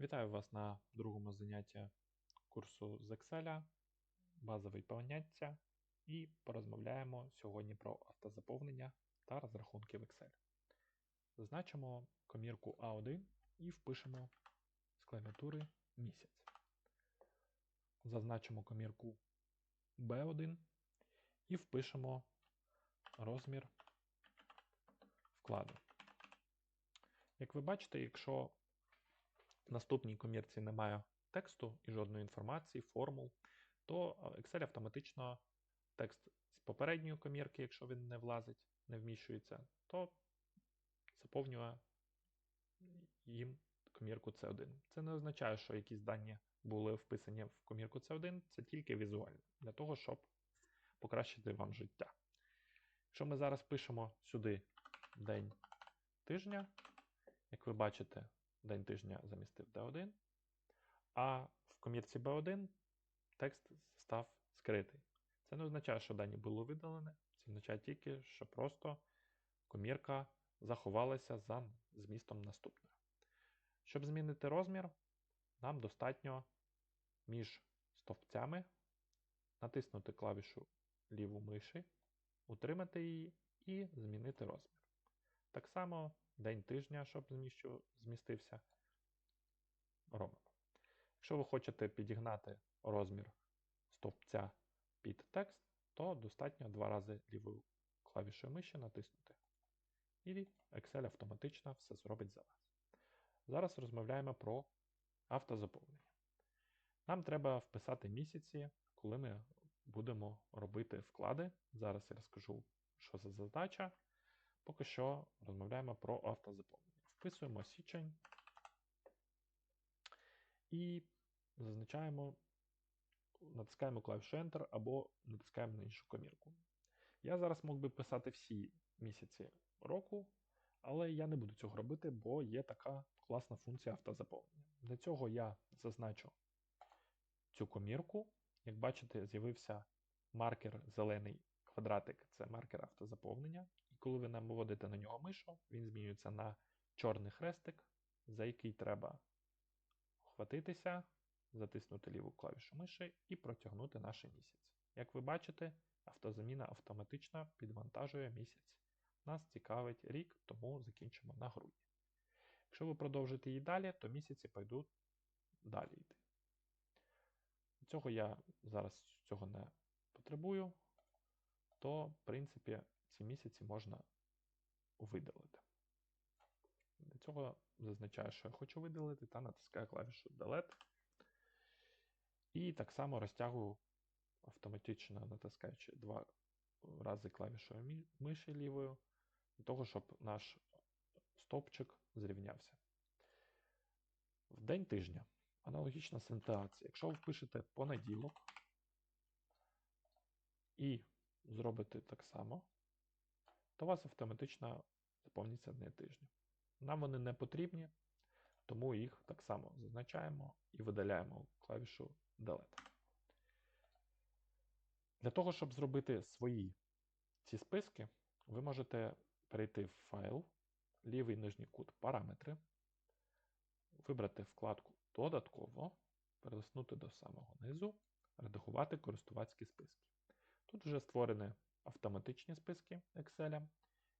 Вітаю вас на другому занятті курсу з Excel, базові поняття, і порозмовляємо сьогодні про автозаповнення та розрахунки в Excel. Зазначимо комірку А1 і впишемо з клавіатури місяць. Зазначимо комірку B1 і впишемо розмір вкладу. Як ви бачите, якщо наступній комірці немає тексту і жодної інформації, формул, то Excel автоматично текст з попередньої комірки, якщо він не влазить, не вміщується, то заповнює їм комірку C1. Це не означає, що якісь дані були вписані в комірку C1, це тільки візуально, для того, щоб покращити вам життя. Якщо ми зараз пишемо сюди день тижня, як ви бачите, день тижня замістив D1, а в комірці B1 текст став скритий. Це не означає, що дані були видалені, це означає тільки, що просто комірка заховалася за змістом наступною. Щоб змінити розмір, нам достатньо між стовпцями натиснути клавішу ліву миші, утримати її і змінити розмір. Так само день тижня, щоб змістився, робимо. Якщо ви хочете підігнати розмір стовпця під текст, то достатньо два рази лівою клавішою миші натиснути. І Excel автоматично все зробить за вас. Зараз розмовляємо про автозаповнення. Нам треба вписати місяці, коли ми будемо робити вклади. Зараз я розкажу, що за задача. Поки що розмовляємо про автозаповнення. Вписуємо січень і зазначаємо, натискаємо клавішу Enter або натискаємо на іншу комірку. Я зараз мог би писати всі місяці року, але я не буду цього робити, бо є така класна функція автозаповнення. Для цього я зазначу цю комірку. Як бачите, з'явився маркер зелений квадратик це маркер автозаповнення. Коли ви наводите на нього мишу, він змінюється на чорний хрестик, за який треба хватитися, затиснути ліву клавішу миші і протягнути наш місяць. Як ви бачите, автозаміна автоматично підвантажує місяць. Нас цікавить рік, тому закінчимо на грудні. Якщо ви продовжите її далі, то місяці пойдуть далі йти. Цього я зараз цього не потребую то, в принципі, ці місяці можна видалити. Для цього зазначаю, що я хочу видалити, та натискаю клавішу Delete. І так само розтягую автоматично натискаючи два рази клавішою миші лівою, для того, щоб наш стопчик зрівнявся. В день тижня аналогічна синтеація. Якщо ви впишете понеділок і зробите так само, то у вас автоматично заповниться дні тижня. Нам вони не потрібні, тому їх так само зазначаємо і видаляємо клавішу Delete. Для того, щоб зробити свої ці списки, ви можете перейти в файл, лівий нижній кут Параметри, вибрати вкладку Додатково, перелиснути до самого низу, редагувати користувацькі списки. Тут вже створені автоматичні списки Excel.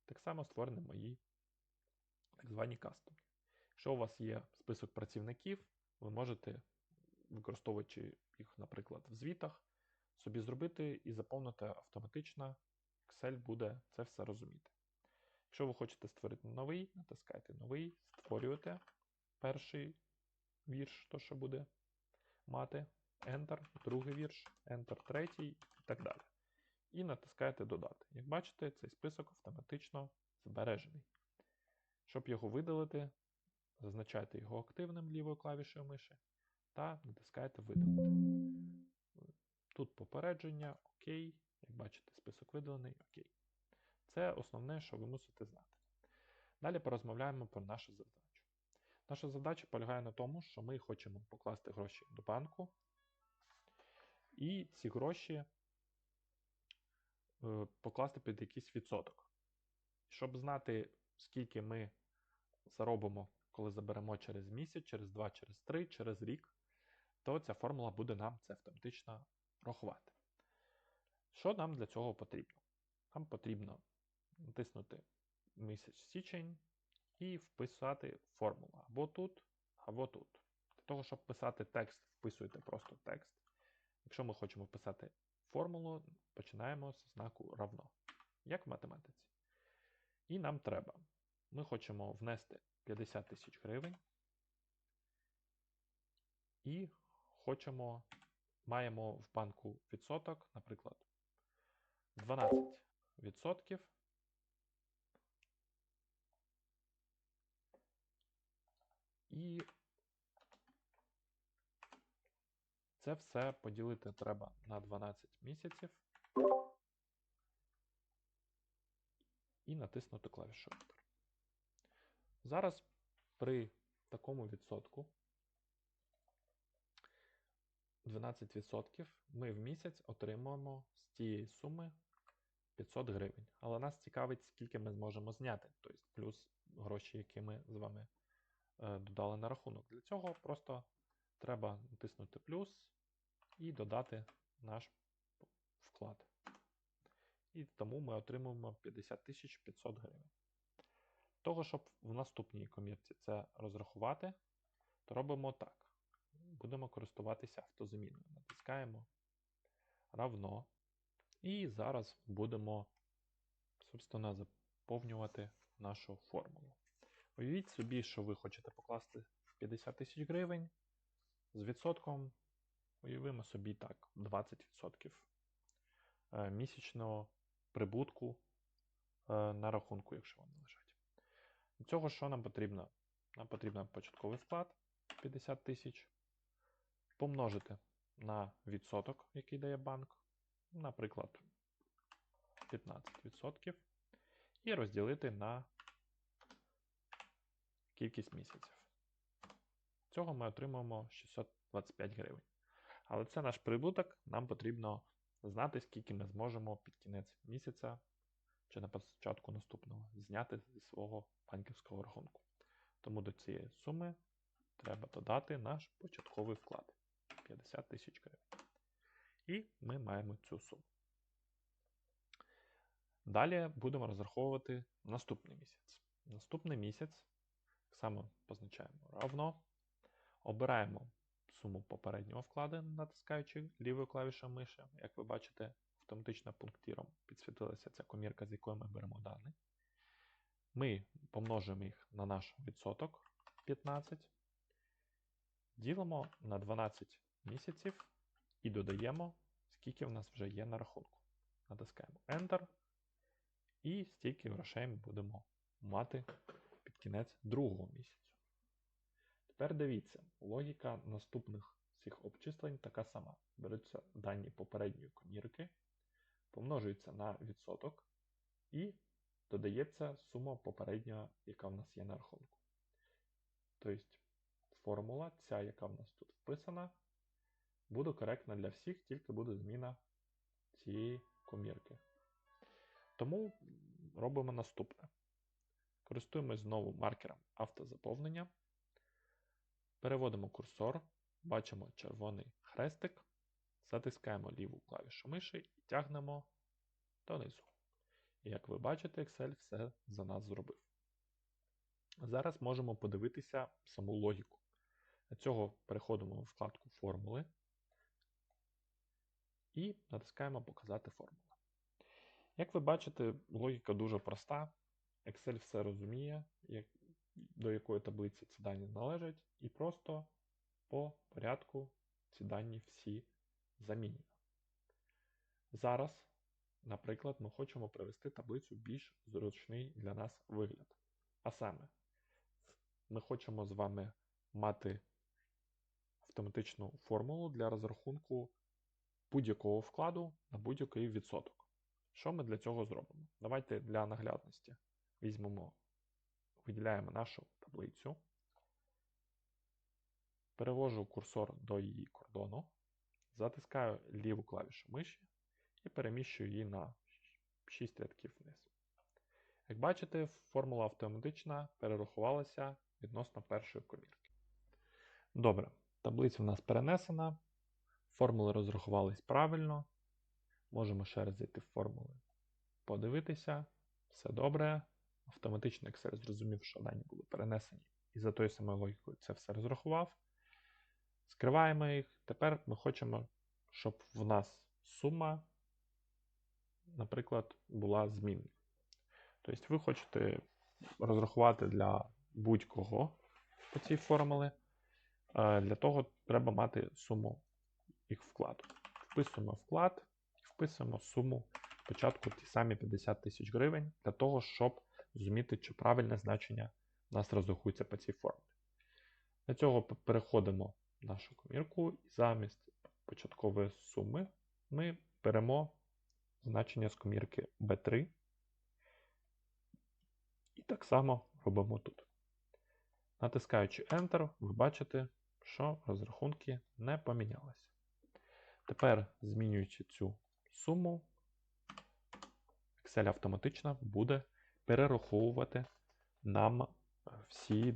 Так само створені мої так звані кастомні. Якщо у вас є список працівників, ви можете, використовуючи їх, наприклад, в звітах, собі зробити і заповнити автоматично. Excel буде це все розуміти. Якщо ви хочете створити новий, натискайте новий, створюєте перший вірш, то що буде мати, Enter, другий вірш, Enter, третій і так далі і натискаєте Додати. Як бачите, цей список автоматично збережений. Щоб його видалити, зазначайте його активним лівою клавішою миші та натискаєте Видалити. Тут попередження, ОК. Як бачите, список видалений, ОК. Це основне, що ви мусите знати. Далі порозмовляємо про нашу задачу. Наша задача полягає на тому, що ми хочемо покласти гроші до банку, і ці гроші покласти під якийсь відсоток. Щоб знати, скільки ми заробимо коли заберемо через місяць, через два, через три, через рік, то ця формула буде нам це автоматично рахувати. Що нам для цього потрібно? Нам потрібно натиснути місяць січень і вписати формулу або тут, або тут. Для того, щоб писати текст, вписуєте просто текст. Якщо ми хочемо вписати формулу, починаємо з знаку равно, як в математиці. І нам треба. Ми хочемо внести 50 тисяч гривень. І хочемо, маємо в банку відсоток, наприклад, 12%. І це все поділити треба на 12 місяців і натиснути клавішу Enter. Зараз при такому відсотку 12% ми в місяць отримуємо з цієї суми 500 гривень. Але нас цікавить, скільки ми зможемо зняти, тобто плюс гроші, які ми з вами е, додали на рахунок. Для цього просто треба натиснути плюс і додати наш вклад. І тому ми отримуємо 50 500 гривень. Того, щоб в наступній комірці це розрахувати, то робимо так. Будемо користуватися автозаміною. Натискаємо равно. І зараз будемо, собственно, заповнювати нашу формулу. Уявіть собі, що ви хочете покласти 50 тисяч гривень з відсотком, уявимо собі так, 20% е, місячного прибутку е, на рахунку, якщо вам належать. Для цього що нам потрібно? Нам потрібен початковий вклад 50 тисяч, помножити на відсоток, який дає банк, наприклад, 15%, і розділити на кількість місяців. Цього ми отримаємо 625 гривень. Але це наш прибуток, нам потрібно знати, скільки ми зможемо під кінець місяця чи на початку наступного зняти зі свого банківського рахунку. Тому до цієї суми треба додати наш початковий вклад 50 тисяч гривень. І ми маємо цю суму. Далі будемо розраховувати наступний місяць. Наступний місяць, так само позначаємо равно. Обираємо суму попереднього вкладу, натискаючи лівою клавішою миші. Як ви бачите, автоматично пунктиром підсвітилася ця комірка, з якої ми беремо дані. Ми помножимо їх на наш відсоток 15, ділимо на 12 місяців і додаємо, скільки в нас вже є на рахунку. Натискаємо Enter. І стільки грошей ми будемо мати під кінець другого місяцю. Тепер дивіться, логіка наступних цих обчислень така сама. Беруться дані попередньої комірки, помножується на відсоток і додається сума попередня, яка в нас є на рахунку. Тобто формула, ця, яка в нас тут вписана, буде коректна для всіх, тільки буде зміна цієї комірки. Тому робимо наступне. Користуємось знову маркером автозаповнення. Переводимо курсор, бачимо червоний хрестик, затискаємо ліву клавішу миші і тягнемо донизу. І як ви бачите, Excel все за нас зробив. Зараз можемо подивитися саму логіку. Для цього переходимо в вкладку Формули і натискаємо Показати формулу. Як ви бачите, логіка дуже проста. Excel все розуміє, до якої таблиці ці дані належать, і просто по порядку ці дані всі замінюємо. Зараз, наприклад, ми хочемо привести таблицю більш зручний для нас вигляд. А саме, ми хочемо з вами мати автоматичну формулу для розрахунку будь-якого вкладу на будь-який відсоток. Що ми для цього зробимо? Давайте для наглядності візьмемо, виділяємо нашу таблицю, перевожу курсор до її кордону, затискаю ліву клавішу миші і переміщую її на 6 рядків вниз. Як бачите, формула автоматична перерахувалася відносно першої комірки. Добре, таблиця в нас перенесена. Формули розрахувались правильно. Можемо ще раз зайти в формули, подивитися. Все добре. Автоматично Excel зрозумів, що дані були перенесені. І за тою самою логікою це все розрахував. Скриваємо їх. Тепер ми хочемо, щоб в нас сума, наприклад, була змінною. Тобто ви хочете розрахувати для будь-кого по цій формулі. Е, Для того треба мати суму їх вкладу. Вписуємо вклад і вписуємо суму спочатку ті самі 50 тисяч гривень для того, щоб зрозуміти, чи правильне значення у нас розрахується по цій формулі. Для цього переходимо в нашу комірку і замість початкової суми ми беремо значення з комірки B3 і так само робимо тут. Натискаючи Enter, ви бачите, що розрахунки не помінялися. Тепер, змінюючи цю суму, Excel автоматично буде перераховувати нам е, всі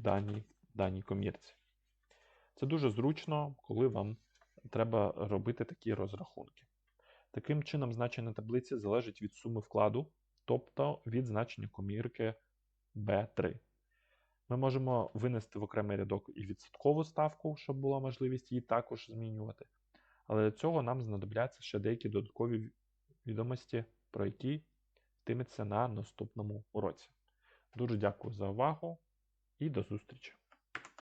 дані в комірці. Це дуже зручно, коли вам треба робити такі розрахунки. Таким чином, значення таблиці залежить від суми вкладу, тобто від значення комірки B3. Ми можемо винести в окремий рядок і відсоткову ставку, щоб була можливість її також змінювати. Але для цього нам знадобляться ще деякі додаткові відомості, про які йтиметься на наступному уроці. Дуже дякую за увагу і до зустрічі!